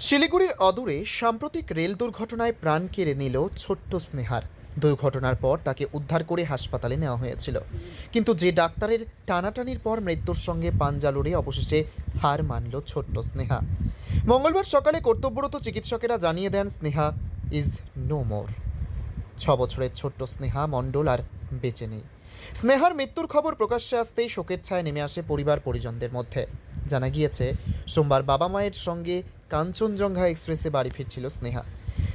শিলিগুড়ির অদূরে সাম্প্রতিক রেল দুর্ঘটনায় প্রাণ কেড়ে নিল ছোট্ট স্নেহার। দুর্ঘটনার পর তাকে উদ্ধার করে হাসপাতালে নেওয়া হয়েছিল। কিন্তু যে ডাক্তারের টানাটানির পর মৃত্যুর সঙ্গে পাঞ্জা লড়ে অবশেষে হার মানল ছোট্ট স্নেহা। মঙ্গলবার সকালে কর্তব্যরত চিকিৎসকেরা জানিয়ে দেন, স্নেহা ইজ নো মোর। ছ বছরের ছোট্ট স্নেহা মণ্ডল আর বেঁচে নেই। স্নেহার মৃত্যুর খবর প্রকাশ্যে আসতেই শোকের ছায়া নেমে আসে পরিবার পরিজনদের মধ্যে। জানা গিয়েছে, সোমবার বাবা মায়ের সঙ্গে কাঞ্চনজঙ্ঘা এক্সপ্রেসে বাড়ি ফিরছিল স্নেহা।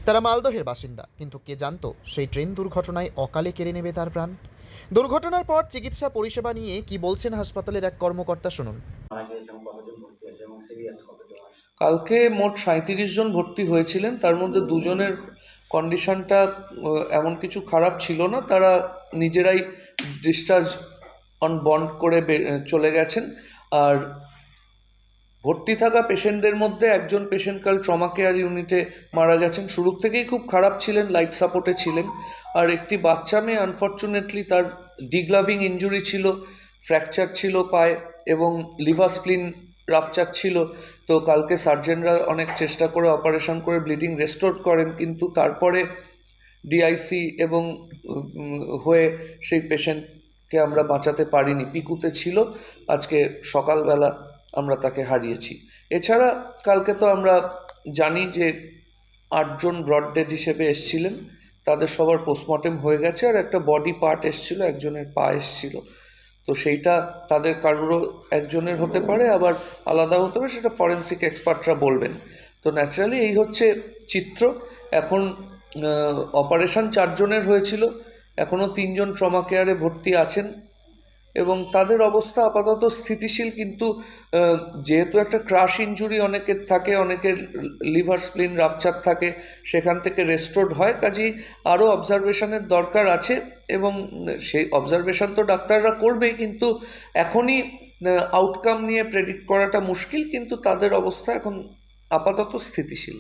তারা মালদহের বাসিন্দা, কিন্তু কে জানতো সেই ট্রেন দুর্ঘটনায় অকালে কেড়ে নেবে তার প্রাণ? দুর্ঘটনার পর চিকিৎসা পরিষেবা নিয়ে কি বলছেন হাসপাতালের এক কর্মকর্তা শুনুন। কালকে মোট সাঁত্রিশ জন ভর্তি হয়েছিলেন, তার মধ্যে দুজনের কন্ডিশনটা এমন কিছু খারাপ ছিল না, তারা নিজেরাই ডিসচার্জ অন বন্ড করে চলে গেছেন। আর ভর্তি থাকা পেশেন্টদের মধ্যে একজন পেশেন্ট কাল ট্রমা কেয়ার ইউনিটে মারা গেছেন। শুরু থেকেই খুব খারাপ ছিলেন লাইফ সাপোর্টে ছিলেন। আর একটি বাচ্চা মেয়ে আনফর্চুনেটলি তার ডিগ্লাভিং ইঞ্জুরি ছিল ফ্র্যাকচার ছিল পায়ে এবং লিভার স্প্লিন রাপচার ছিল। তো কালকে সার্জেনরা অনেক চেষ্টা করে অপারেশন করে ব্লিডিং রেস্টোর করেন, কিন্তু তারপরে ডিআইসি এবং হয়ে সেই পেশেন্টকে আমরা বাঁচাতে পারিনি। পিকুতে ছিল। আজকে সকালবেলা আমরা তাকে হারিয়েছি। এছাড়া কালকে তো আমরা জানি যে আটজন ব্রড ডেড হিসেবে এসছিলেন। তাদের সবার পোস্টমর্টেম হয়ে গেছে আর একটা বডি পার্ট এসছিল, একজনের পা এসছিল। তো সেইটা তাদের কারোরও একজনের হতে পারে, আবার আলাদা হতে পারে, সেটা ফরেন্সিক এক্সপার্টরা বলবেন। তো ন্যাচারালি এই হচ্ছে চিত্র। এখন অপারেশন চারজনের হয়েছিল। এখনও তিনজন ট্রমা কেয়ারে ভর্তি আছেন। এবং তাদের অবস্থা আপাতত স্থিতিশীল কিন্তু যেহেতু একটা ক্রাশ ইঞ্জুরি অনেকের থাকে অনেকের লিভার স্প্লিন রাপচার থাকে সেখান থেকে রেস্টোর্ড হয়। কাজেই আরও অবজারভেশনের দরকার আছে এবং সেই অবজারভেশন তো ডাক্তাররা করবেই কিন্তু এখনই আউটকাম নিয়ে প্রেডিক্ট করাটা মুশকিল কিন্তু তাদের অবস্থা এখন আপাতত স্থিতিশীল।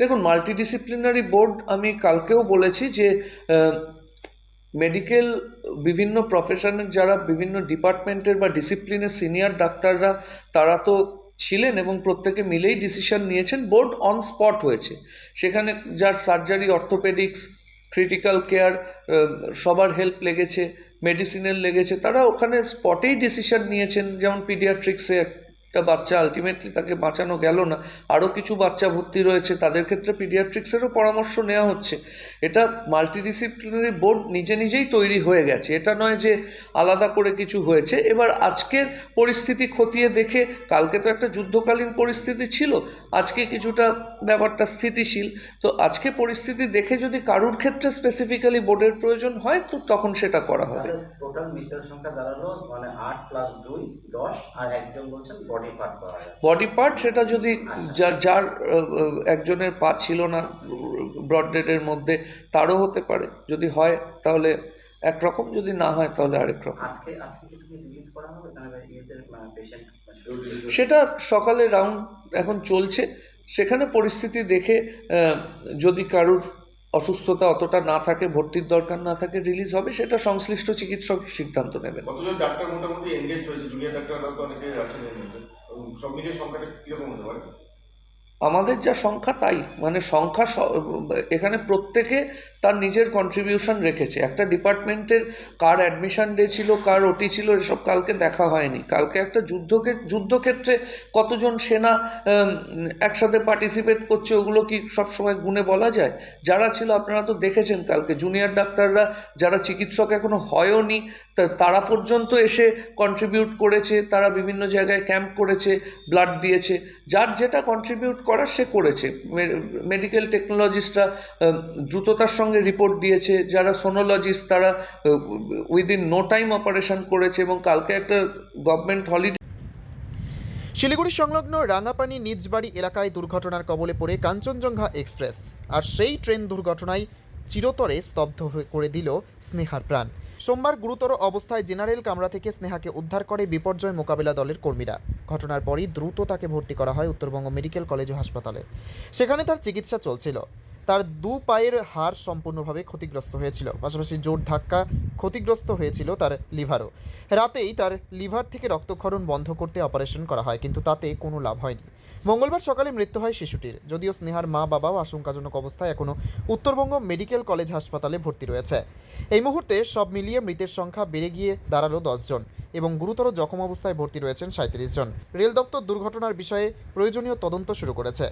দেখুন মাল্টিডিসিপ্লিনারি বোর্ড আমি কালকেও বলেছি যে মেডিকেল বিভিন্ন প্রফেশনের যারা বিভিন্ন ডিপার্টমেন্টের বা ডিসিপ্লিনের সিনিয়র ডাক্তাররা, তারা তো ছিলেন এবং প্রত্যেকে মিলেই ডিসিশন নিয়েছেন বোর্ড অন স্পট হয়েছে। সেখানে যার সার্জারি অর্থোপেডিক্স ক্রিটিক্যাল কেয়ার সবার হেল্প লেগেছে মেডিসিনের লেগেছে, তারা ওখানে স্পটেই ডিসিশন নিয়েছেন, যেমন পিডিয়াট্রিক্সে একটা বাচ্চা আলটিমেটলি তাকে বাঁচানো গেল না। আরও কিছু বাচ্চা ভর্তি রয়েছে, তাদের ক্ষেত্রে পিডিয়াট্রিক্সেরও পরামর্শ নেওয়া হচ্ছে। এটা মাল্টিডিসিপ্লিনারি বোর্ড নিজে নিজেই তৈরি হয়ে গেছে। এটা নয় যে আলাদা করে কিছু হয়েছে। এবার আজকের পরিস্থিতি খতিয়ে দেখে, কালকে তো একটা যুদ্ধকালীন পরিস্থিতি ছিল, আজকে কিছুটা ব্যাপারটা স্থিতিশীল। তো আজকে পরিস্থিতি দেখে যদি কারুর ক্ষেত্রে স্পেসিফিক্যালি বোর্ডের প্রয়োজন হয়, তো তখন সেটা করা হবে। টোটাল মৃতের সংখ্যা দাঁড়াল মানে আট প্লাস দুই, দশ, আর একজন বলছেন বডি বডি পার্ট সেটা যদি যার যার একজনের পা ছিল না ব্রড ডেডের মধ্যে তারও হতে পারে। যদি হয় তাহলে একরকম যদি না হয় তাহলে আরেক রকম। পেশেন্ট সেটা সকালে রাউন্ড এখন চলছে। সেখানে পরিস্থিতি দেখে যদি কারুর অসুস্থতা অতটা না থাকে, ভর্তির দরকার না থাকে রিলিজ হবে, সেটা সংশ্লিষ্ট চিকিৎসক সিদ্ধান্ত নেবেন। ডাক্তার মোটামুটি এনগেজ হয়েছে জুনিয়র ডাক্তাররা তো অনেকে আছেন সব মিলিয়ে সংখ্যাটা কীরকম হতে পারে? আমাদের যা সংখ্যা তাই মানে সংখ্যা এখানে প্রত্যেকে তার নিজের কন্ট্রিবিউশন রেখেছে। একটা ডিপার্টমেন্টের কার অ্যাডমিশন ডে ছিল, কার ওটি ছিল, এসব কালকে দেখা হয়নি। কালকে একটা যুদ্ধকে, যুদ্ধক্ষেত্রে কতজন সেনা একসাথে পার্টিসিপেট করছে, ওগুলো কি সব সময় গুণে বলা যায়? যারা ছিল, আপনারা তো দেখেছেন কালকে জুনিয়র ডাক্তাররা, যারা চিকিৎসক এখনও হয়ওনি তারা পর্যন্ত এসে কন্ট্রিবিউট করেছে, তারা বিভিন্ন জায়গায় ক্যাম্প করেছে ব্লাড দিয়েছে। যার যেটা কন্ট্রিবিউট করার সে করেছে। মেডিকেল টেকনোলজিস্টরা দ্রুততার সঙ্গে রিপোর্ট দিয়েছে। যারা সোনোলজিস্ট তারা উইদিন নো টাইম অপারেশন করেছে এবং কালকে একটা গভর্নমেন্ট হলিডে শিলিগুড়ি সংলগ্ন রাঙাপানি নিজবাড়ি এলাকায় দুর্ঘটনার কবলে পড়ে কাঞ্চনজঙ্ঘা এক্সপ্রেস। আর সেই ট্রেন দুর্ঘটনায় চিরতরে স্তব্ধ হয়ে করে দিল স্নেহার প্রাণ। সোমবার গুরুতর অবস্থায় জেনারেল কামরা থেকে স্নেহাকে উদ্ধার করে বিপর্যয় মোকাবিলা দলের কর্মীরা। ঘটনার পরই দ্রুত তাকে ভর্তি করা হয় উত্তরবঙ্গ মেডিকেল কলেজ ও হাসপাতালে। সেখানে তার চিকিৎসা চলছিল। তার দু পায়ের হাড় সম্পূর্ণভাবে ক্ষতিগ্রস্ত হয়েছিল। পাশাপাশি জোর ধাক্কা ক্ষতিগ্রস্ত হয়েছিল তার লিভারও। রাতেই তার লিভার থেকে রক্তক্ষরণ বন্ধ করতে অপারেশন করা হয়, কিন্তু তাতে কোনো লাভ হয়নি। মঙ্গলবার সকালে মৃত্যু হয় শিশুটির। যদিও স্নেহার মা বাবাও আশঙ্কাজনক অবস্থায় এখনও উত্তরবঙ্গ মেডিকেল কলেজ হাসপাতালে ভর্তি রয়েছে। এই মুহূর্তে সব মিলিয়ে মৃতের সংখ্যা বেড়ে গিয়ে দাঁড়াল দশজন এবং গুরুতর জখম অবস্থায় ভর্তি রয়েছেন সাঁত্রিশ জন। রেল দপ্তর দুর্ঘটনার বিষয়ে প্রয়োজনীয় তদন্ত শুরু করেছে।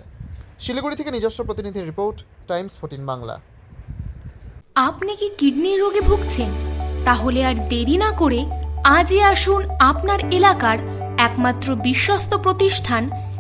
শিলিগুড়ি থেকে নিজস্ব প্রতিনিধির রিপোর্ট, টাইমস ফোর্টিন বাংলা। আপনি কি কিডনির রোগে ভুগছেন? তাহলে আর দেরি না করে আজই আসুন আপনার এলাকার একমাত্র বিশ্বস্ত প্রতিষ্ঠান